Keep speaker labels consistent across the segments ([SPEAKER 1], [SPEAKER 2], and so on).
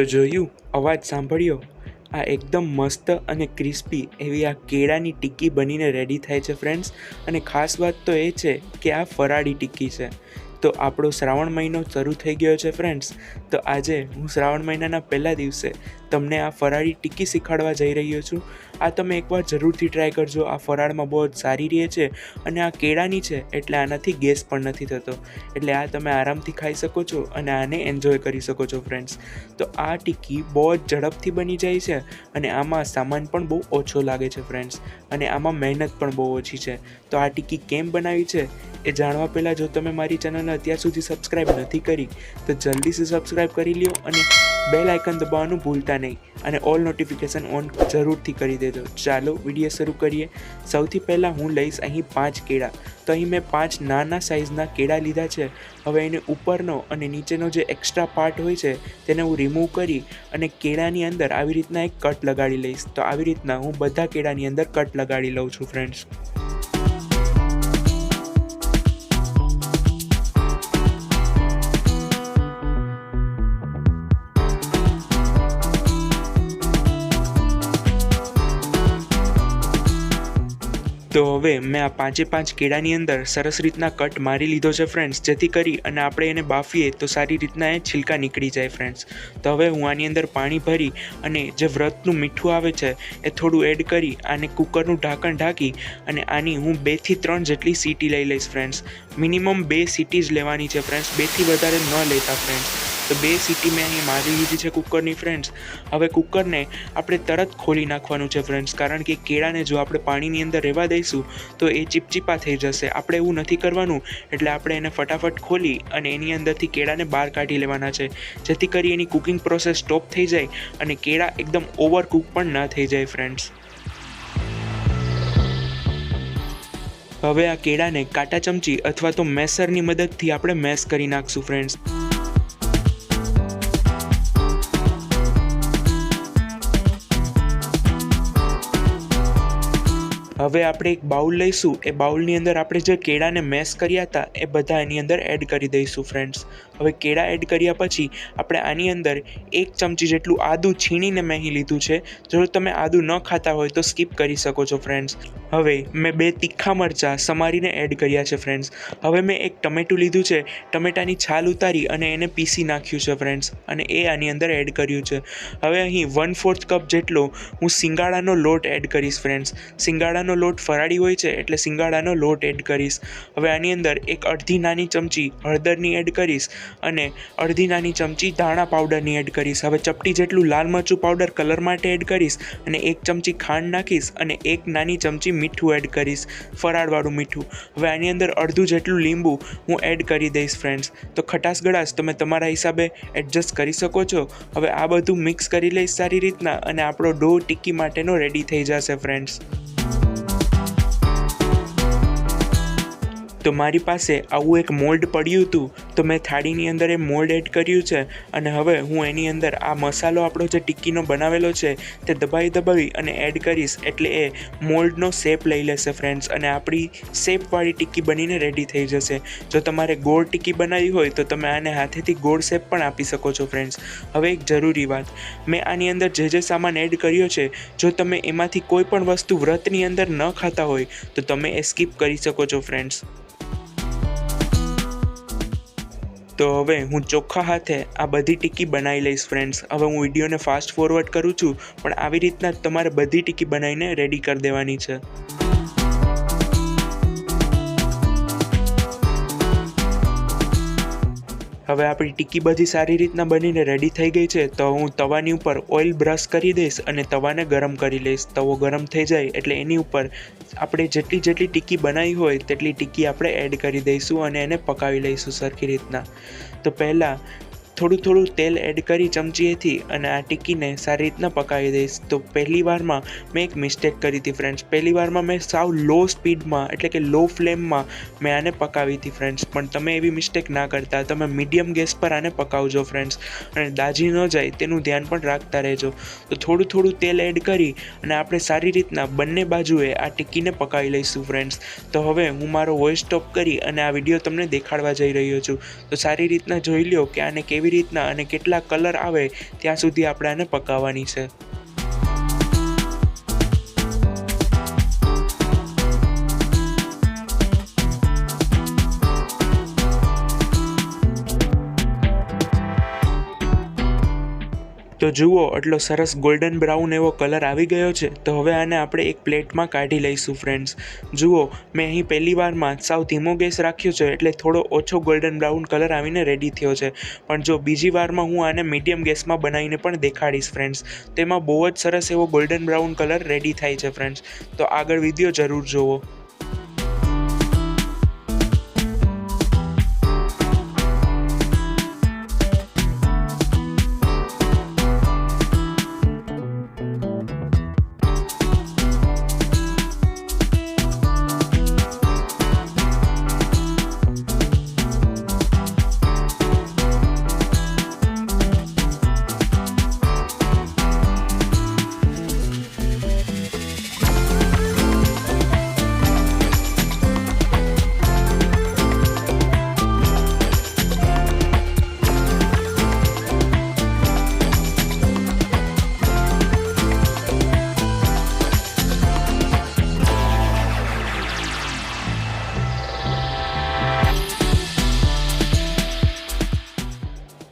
[SPEAKER 1] તો જોયું, અવાજ સાંભળ્યો. આ એકદમ મસ્ત અને ક્રિસ્પી એવી આ કેળાની ટિક્કી બનીને રેડી થાય છે ફ્રેન્ડ્સ અને ખાસ વાત તો એ છે કે આ ફરાળી ટિક્કી છે. તો આપણો શ્રાવણ મહિનો શરૂ થઈ ગયો છે ફ્રેન્ડ્સ તો આજે હું શ્રાવણ મહિનાના પહેલા દિવસે તમને આ ફરાળી ટીકી શીખવાડવા જઈ રહ્યો છું. આ તમે એકવાર જરૂરથી ટ્રાય કરજો. આ ફરાળમાં બહુ જ સારી રહે છે અને આ કેળાની છે એટલે આનાથી ગેસ પણ નથી થતો. એટલે આ તમે આરામથી ખાઈ શકો છો અને આને એન્જોય કરી શકો છો ફ્રેન્ડ્સ તો આ ટીકી બહુ જ ઝડપથી બની જાય છે અને આમાં સામાન પણ બહુ ઓછો લાગે છે ફ્રેન્ડ્સ અને આમાં મહેનત પણ બહુ ઓછી છે. તો આ ટીકી કેમ બનાવી છે એ જાણવા પહેલાં જો તમે મારી ચેનલને અત્યાર સુધી સબસ્ક્રાઈબ નથી કરી, તો જલ્દીથી સબસ્ક્રાઈબ કરી લ્યો અને બેલ આઇકન દબાવવાનું ભૂલતા નહીં. અને ઓલ નોટિફિકેશન ઓન જરૂરથી કરી દેજો. ચાલો વીડિયો શરૂ કરીએ. સૌથી પહેલાં હું લઈશ અહીં પાંચ કેળા. તો અહીં મેં પાંચ નાના સાઇઝના કેળા લીધા છે. હવે એને ઉપરનો અને નીચેનો જે એક્સ્ટ્રા પાર્ટ હોય છે, તેને હું રિમૂવ કરી અને કેળાની અંદર આવી રીતના એક કટ લગાડી લઈશ. તો આવી રીતના હું બધા કેળાની અંદર કટ લગાડી લઉં છું, ફ્રેન્ડ્સ. તો હવે મેં આ પાંચે પાંચ કેળાની અંદર સરસ રીતના કટ મારી લીધો છે ફ્રેન્ડ્સ જેથી કરી અને આપણે એને બાફીએ તો સારી રીતના એ છિલકા નીકળી જાય ફ્રેન્ડ્સ તો હવે હું આની અંદર પાણી ભરી અને જે વ્રતનું મીઠું આવે છે એ થોડું એડ કરી આને કુકરનું ઢાંકણ ઢાંકી અને આની હું બેથી ત્રણ જેટલી સીટી લઈ લઈશ ફ્રેન્ડ્સ મિનિમમ બે સીટી જ લેવાની છે ફ્રેન્ડ્સ બેથી વધારે ન લેતા ફ્રેન્ડ્સ તો બે સીટી મેં અહીં મારી લીધી છે કુકરની ફ્રેન્ડ્સ હવે કુકરને આપણે તરત ખોલી નાખવાનું છે ફ્રેન્ડ્સ કારણ કે કેળાને જો આપણે પાણીની અંદર રહેવા દઈશું, તો એ ચીપચીપા થઈ જશે. આપણે એવું નથી કરવાનું, એટલે આપણે એને ફટાફટ ખોલી અને એની અંદરથી કેળાને બહાર કાઢી લેવાના છે. જેથી કરી એની કુકિંગ પ્રોસેસ સ્ટોપ થઈ જાય અને કેળા એકદમ ઓવર કુક પણ ન થઈ જાય ફ્રેન્ડ્સ હવે આ કેળાને કાંટા ચમચી અથવા તો મેસરની મદદથી આપણે મેસ કરી નાખશું ફ્રેન્ડ્સ હવે આપણે એક બાઉલ લઈશું. એ બાઉલની અંદર આપણે જે કેળાને મેશ કર્યા હતા, એ બધા એની અંદર એડ કરી દઈશું ફ્રેન્ડ્સ હવે કેળા એડ કર્યા પછી આપણે આની અંદર એક ચમચી જેટલું આદું છીણીને મેં અહીં લીધું છે. જો તમે આદું ન ખાતા હોય તો સ્કીપ કરી શકો છો ફ્રેન્ડ્સ હવે મેં બે તીખા મરચાં સમારીને એડ કર્યા છે ફ્રેન્ડ્સ હવે મેં એક ટમેટું લીધું છે. ટમેટાની છાલ ઉતારી અને એને પીસી નાખ્યું છે ફ્રેન્ડ્સ અને એ આની અંદર એડ કર્યું છે. હવે અહીં વન ફોર્થ કપ જેટલો હું સિંગાડાનો લોટ એડ કરીશ ફ્રેન્ડ્સ સિંગાડાનો લોટ ફરાળી હોય છે એટલે સિંગાડાનો લોટ એડ કરીશ. હવે આની અંદર એક અડધી નાની ચમચી હળદરની એડ કરીશ અને અડધી નાની ચમચી ધાણા પાવડરની એડ કરીશ. હવે ચપટી જેટલું લાલ મરચું પાવડર કલર માટે એડ કરીશ અને એક ચમચી ખાંડ નાખીશ અને એક નાની ચમચી મીઠું એડ કરીશ, ફરાળવાળું મીઠું. હવે આની અંદર અડધું જેટલું લીંબુ હું એડ કરી દઈશ ફ્રેન્ડ્સ તો ખટાશ ગળાશ, તમે તમારા હિસાબે એડજસ્ટ કરી શકો છો. હવે આ બધું મિક્સ કરી લઈશ સારી રીતના અને આપણો ડો ટિક્કી માટેનો રેડી થઈ જશે ફ્રેન્ડ્સ તો મારી પાસે આવું એક મોલ્ડ પડ્યું હતું તો મેં થાળીની અંદર એ મોલ્ડ એડ કર્યું છે અને હવે હું એની અંદર આ મસાલો આપણો જે ટિક્કીનો બનાવેલો છે તે દબાવી દબાવી અને એડ કરીશ એટલે એ મોલ્ડનો શેપ લઈ લેશે ફ્રેન્ડ્સ અને આપણી શેપવાળી ટિક્કી બનીને રેડી થઈ જશે. જો તમારે ગોળ ટિક્કી બનાવી હોય તો તમે આને હાથેથી ગોળ શેપ પણ આપી શકો છો ફ્રેન્ડ્સ હવે એક જરૂરી વાત, મેં આની અંદર જે જે સામાન એડ કર્યો છે, જો તમે એમાંથી કોઈ પણ વસ્તુ વ્રતની અંદર ન ખાતા હોય, તો તમે એ સ્કીપ કરી શકો છો ફ્રેન્ડ્સ તો હવે હું ચોખ્ખા હાથે આ બધી ટિક્કી બનાવી લઈશ ફ્રેન્ડ્સ હવે હું વિડીયોને ફાસ્ટ ફોરવર્ડ કરું છું, પણ આવી રીતના તમારે બધી ટિક્કી બનાવીને રેડી કરી દેવાની છે. હવે આપણી ટિક્કી બધી સારી રીતના બનીને રેડી થઈ ગઈ છે, તો હું તવાની ઉપર ઓઇલ બ્રશ કરી દઈશ અને તવાને ગરમ કરી લઈશ. તવો ગરમ થઈ જાય એટલે એની ઉપર આપણે જેટલી જેટલી ટિક્કી બનાવી હોય તેટલી ટિક્કી આપણે એડ કરી દઈશું અને એને પકાવી લઈશું સરખી રીતના. તો પહેલાં થોડું થોડું તેલ એડ કરી ચમચીએથી અને આ ટિક્કીને સારી રીતના પકાવી દઈશ. તો પહેલી વારમાં મેં એક મિસ્ટેક કરી હતી ફ્રેન્ડ્સ પહેલી વારમાં મેં સાવ લો સ્પીડમાં એટલે કે લો ફ્લેમમાં મેં આને પકાવી હતી ફ્રેન્ડ્સ પણ તમે એવી મિસ્ટેક ના કરતા. તમે મીડિયમ ગેસ પર આને પકાવજો ફ્રેન્ડ્સ અને દાજી ન જાય તેનું ધ્યાન પણ રાખતા રહેજો. તો થોડું થોડું તેલ એડ કરી અને આપણે સારી રીતના બંને બાજુએ આ ટિક્કીને પકાવી લઈશું ફ્રેન્ડ્સ તો હવે હું મારો વોઇસ સ્ટોપ કરી અને આ વીડિયો તમને દેખાડવા જઈ રહ્યો છું. તો સારી રીતના જોઈ લ્યો કે આને કેવી રીતના અને કેટલા કલર આવે ત્યાં સુધી આપણે આને પકાવવાની છે. તો જુઓ, આટલો સરસ ગોલ્ડન બ્રાઉન એવો કલર આવી ગયો છે, તો હવે આને આપણે એક પ્લેટમાં કાઢી લઈશું ફ્રેન્ડ્સ જુઓ, મેં અહીં પહેલી વારમાં સાવ ધીમો ગેસ રાખ્યો છે, એટલે થોડો ઓછો ગોલ્ડન બ્રાઉન કલર આવીને રેડી થયો છે. પણ જો બીજી વારમાં હું આને મીડિયમ ગેસમાં બનાવીને પણ દેખાડીશ ફ્રેન્ડ્સ તેમાં બહુ જ સરસ એવો ગોલ્ડન બ્રાઉન કલર રેડી થાય છે ફ્રેન્ડ્સ તો આગળ વીડિયો જરૂર જુઓ.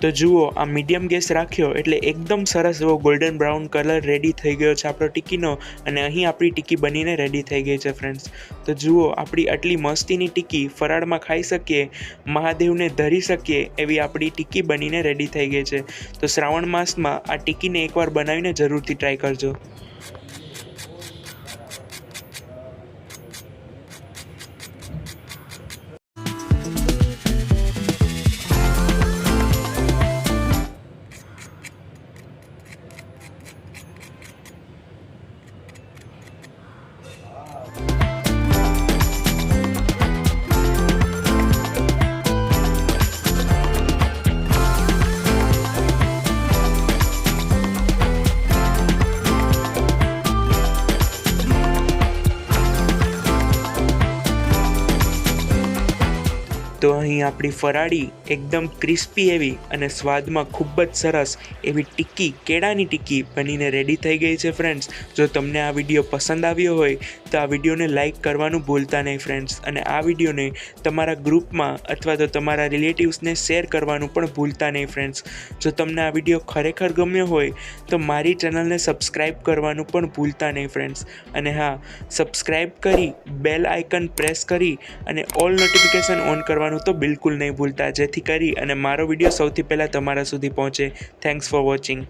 [SPEAKER 1] તો જુઓ, આ મીડિયમ ગેસ રાખ્યો એટલે એકદમ સરસ એવો ગોલ્ડન બ્રાઉન કલર રેડી થઈ ગયો છે આપણો ટિક્કીનો અને અહીં આપણી ટિક્કી બનીને રેડી થઈ ગઈ છે ફ્રેન્ડ્સ તો જુઓ, આપણી આટલી મસ્તીની ટિક્કી ફરાળમાં ખાઈ શકીએ, મહાદેવને ધરી શકીએ એવી આપણી ટિક્કી બનીને રેડી થઈ ગઈ છે. તો શ્રાવણ માસમાં આ ટિક્કીને એકવાર બનાવીને જરૂરથી ટ્રાય કરજો. તો અહીં આપણી ફરાળી એકદમ ક્રિસ્પી એવી અને સ્વાદમાં ખૂબ જ સરસ એવી ટિક્કી, કેળાની ટિક્કી બનીને રેડી થઈ ગઈ છે ફ્રેન્ડ્સ જો તમને આ વીડિયો પસંદ આવ્યો હોય, તો આ વિડીયોને લાઇક કરવાનું ભૂલતા નહીં ફ્રેન્ડ્સ અને આ વિડીયોને તમારા ગ્રુપમાં અથવા તો તમારા રિલેટિવ્સને શેર કરવાનું પણ ભૂલતા નહીં ફ્રેન્ડ્સ જો તમને આ વીડિયો ખરેખર ગમ્યો હોય, તો મારી ચેનલને સબસ્ક્રાઈબ કરવાનું પણ ભૂલતા નહીં ફ્રેન્ડ્સ અને હા સબસ્ક્રાઈબ કરી બેલ આઇકન પ્રેસ કરી અને ઓલ નોટિફિકેશન ઓન કરવાનું તો બિલકુલ નહીં ભૂલતા. જેથી કરી અને મારો વીડિયો સૌથી પહેલાં તમારા સુધી પહોંચે. Thanks for watching